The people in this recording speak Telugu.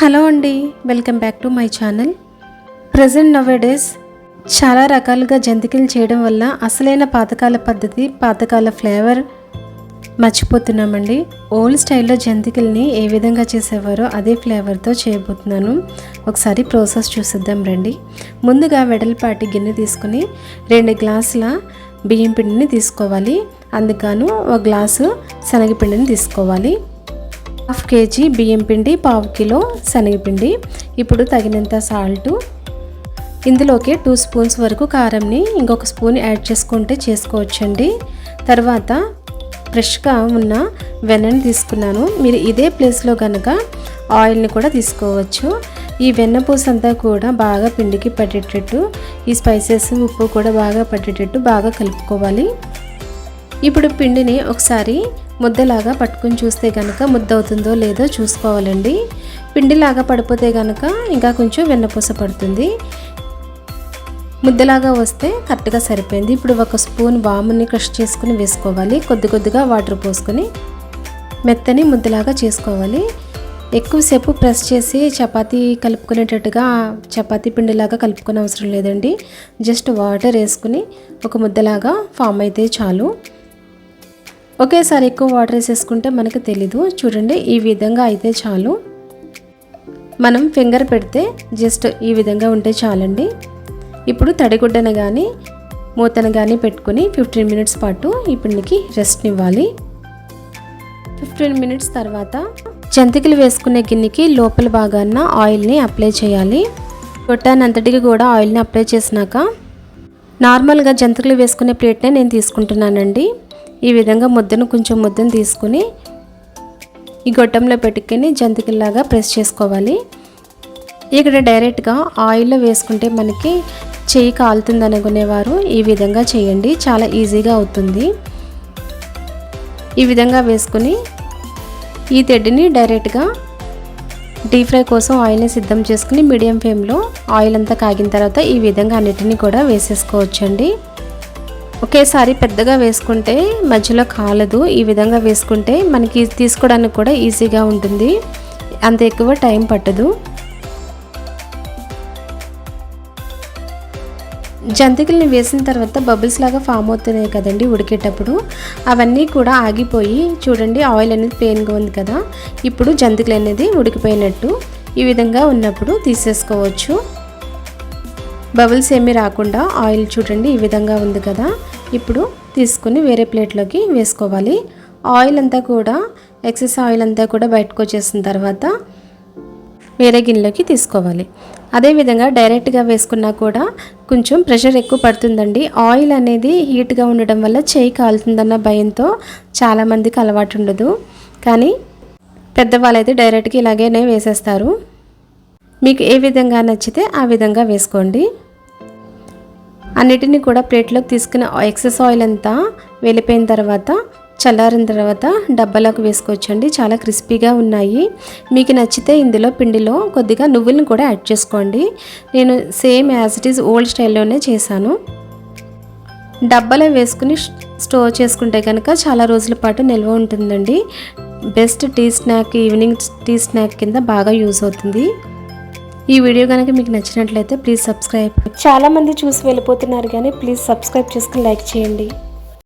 హలో అండి welcome back to my channel. Present nowadays చాలా రకాలుగా జంతికలు చేయడం వల్ల అసలైన పాతకాల పద్ధతి పాతకాల ఫ్లేవర్ మర్చిపోతున్నామండి. ఓల్డ్ స్టైల్లో జంతికల్ని ఏ విధంగా చేసేవారో అదే ఫ్లేవర్తో చేయబోతున్నాను. ఒకసారి ప్రాసెస్ చూసిద్దాం రండి. ముందుగా వెడల్పాటి గిన్నె తీసుకుని రెండు గ్లాసుల బియ్యం పిండిని తీసుకోవాలి. అందుకను ఒక గ్లాసు శనగపిండిని తీసుకోవాలి. హాఫ్ కేజీ బియ్యం పిండి పావు కిలో శనగపిండి. ఇప్పుడు తగినంత సాల్టు. ఇందులోకి టూ స్పూన్స్ వరకు కారంని ఇంకొక స్పూన్ యాడ్ చేసుకుంటే చేసుకోవచ్చండి. తర్వాత ఫ్రెష్గా ఉన్న వెన్నని తీసుకున్నాను. మీరు ఇదే ప్లేస్లో కనుక ఆయిల్ని కూడా తీసుకోవచ్చు. ఈ వెన్నపూస అంతా కూడా బాగా పిండికి పట్టేటట్టు ఈ స్పైసెస్ ఉప్పు కూడా బాగా పట్టేటట్టు బాగా కలుపుకోవాలి. ఇప్పుడు పిండిని ఒకసారి ముద్దలాగా పట్టుకుని చూస్తే కనుక ముద్ద అవుతుందో లేదో చూసుకోవాలండి. పిండిలాగా పడిపోతే కనుక ఇంకా కొంచెం వెన్నపూస పడుతుంది. ముద్దలాగా వస్తే కరెక్ట్గా సరిపోయింది. ఇప్పుడు ఒక స్పూన్ వాముని క్రష్ చేసుకుని వేసుకోవాలి. కొద్ది కొద్దిగా వాటర్ పోసుకొని మెత్తని ముద్దలాగా చేసుకోవాలి. ఎక్కువసేపు ప్రెస్ చేసి చపాతీ కలుపుకునేటట్టుగా చపాతీ పిండిలాగా కలుపుకునే అవసరం లేదండి. జస్ట్ వాటర్ వేసుకుని ఒక ముద్దలాగా ఫామ్ అయితే చాలు. ఒకేసారి ఎక్కువ వాటర్ వేసేసుకుంటే మనకు తెలీదు. చూడండి ఈ విధంగా అయితే చాలు. మనం ఫింగర్ పెడితే జస్ట్ ఈ విధంగా ఉంటే చాలండి. ఇప్పుడు తడిగుడ్డను కానీ మూతను కానీ పెట్టుకుని ఫిఫ్టీన్ మినిట్స్ పాటు ఈ పిండికి రెస్ట్ ఇవ్వాలి. ఫిఫ్టీన్ మినిట్స్ తర్వాత జంతికలు వేసుకునే గిన్నెకి లోపల భాగాన ఆయిల్ని అప్లై చేయాలి. కొట్టానంతటికి కూడా ఆయిల్ని అప్లై చేసినాక నార్మల్గా జంతికలు వేసుకునే ప్లేట్నే నేను తీసుకుంటున్నానండి. ఈ విధంగా ముద్దను కొంచెం ముద్దను తీసుకుని ఈ గొట్టంలో పెట్టుకుని జంతికల్లాగా ప్రెస్ చేసుకోవాలి. ఇక్కడ డైరెక్ట్గా ఆయిల్లో వేసుకుంటే మనకి చెయ్యి కాలుతుంది అనుకునేవారు ఈ విధంగా చేయండి. చాలా ఈజీగా అవుతుంది. ఈ విధంగా వేసుకుని ఈ తెడ్డిని డైరెక్ట్గా డీప్ ఫ్రై కోసం ఆయిల్ని సిద్ధం చేసుకుని మీడియం ఫ్లేమ్లో ఆయిల్ అంతా కాగిన తర్వాత ఈ విధంగా అన్నిటినీ కూడా వేసేసుకోవచ్చండి. ఒకేసారి పెద్దగా వేసుకుంటే మధ్యలో కాలదు. ఈ విధంగా వేసుకుంటే మనకి తీసుకోవడానికి కూడా ఈజీగా ఉంటుంది. అంత ఎక్కువ టైం పట్టదు. జంతికల్ని వేసిన తర్వాత బబుల్స్ లాగా ఫామ్ అవుతున్నాయి కదండి ఉడికేటప్పుడు. అవన్నీ కూడా ఆగిపోయి చూడండి ఆయిల్ అనేది ప్లెయిన్గా ఉంది కదా. ఇప్పుడు జంతికలు అనేది ఉడికిపోయినట్టు ఈ విధంగా ఉన్నప్పుడు తీసేసుకోవచ్చు. బబుల్స్ ఏమీ రాకుండా ఆయిల్ చూడండి ఈ విధంగా ఉంది కదా. ఇప్పుడు తీసుకుని వేరే ప్లేట్లోకి వేసుకోవాలి. ఆయిల్ అంతా కూడా ఎక్సెస్ ఆయిల్ అంతా కూడా బయటకు వచ్చేసిన తర్వాత వేరే గిన్నెలోకి తీసుకోవాలి. అదేవిధంగా డైరెక్ట్గా వేసుకున్నా కూడా కొంచెం ప్రెషర్ ఎక్కువ పడుతుందండి. ఆయిల్ అనేది హీట్గా ఉండడం వల్ల చేయి కాలుతుందన్న భయంతో చాలామందికి అలవాటు ఉండదు. కానీ పెద్దవాళ్ళు అయితే డైరెక్ట్గా ఇలాగేనే వేసేస్తారు. మీకు ఏ విధంగా నచ్చితే ఆ విధంగా వేసుకోండి. అన్నిటిని కూడా ప్లేట్లోకి తీసుకున్న ఎక్సెస్ ఆయిల్ అంతా వెళ్ళిపోయిన తర్వాత చల్లారిన తర్వాత డబ్బాలోకి వేసుకోవచ్చండి. చాలా క్రిస్పీగా ఉన్నాయి. మీకు నచ్చితే ఇందులో పిండిలో కొద్దిగా నువ్వులను కూడా యాడ్ చేసుకోండి. నేను same as it is old స్టైల్లోనే చేశాను. డబ్బాలో వేసుకుని స్టోర్ చేసుకుంటే కనుక చాలా రోజుల పాటు నిల్వ ఉంటుందండి. Best tea snack evening tea snack కింద బాగా యూజ్ అవుతుంది. ఈ వీడియో కనుక మీకు నచ్చినట్లయితే ప్లీజ్ సబ్స్క్రైబ్. చాలామంది చూసి వెళ్ళిపోతున్నారు కానీ ప్లీజ్ సబ్స్క్రైబ్ చేసుకుని లైక్ చేయండి.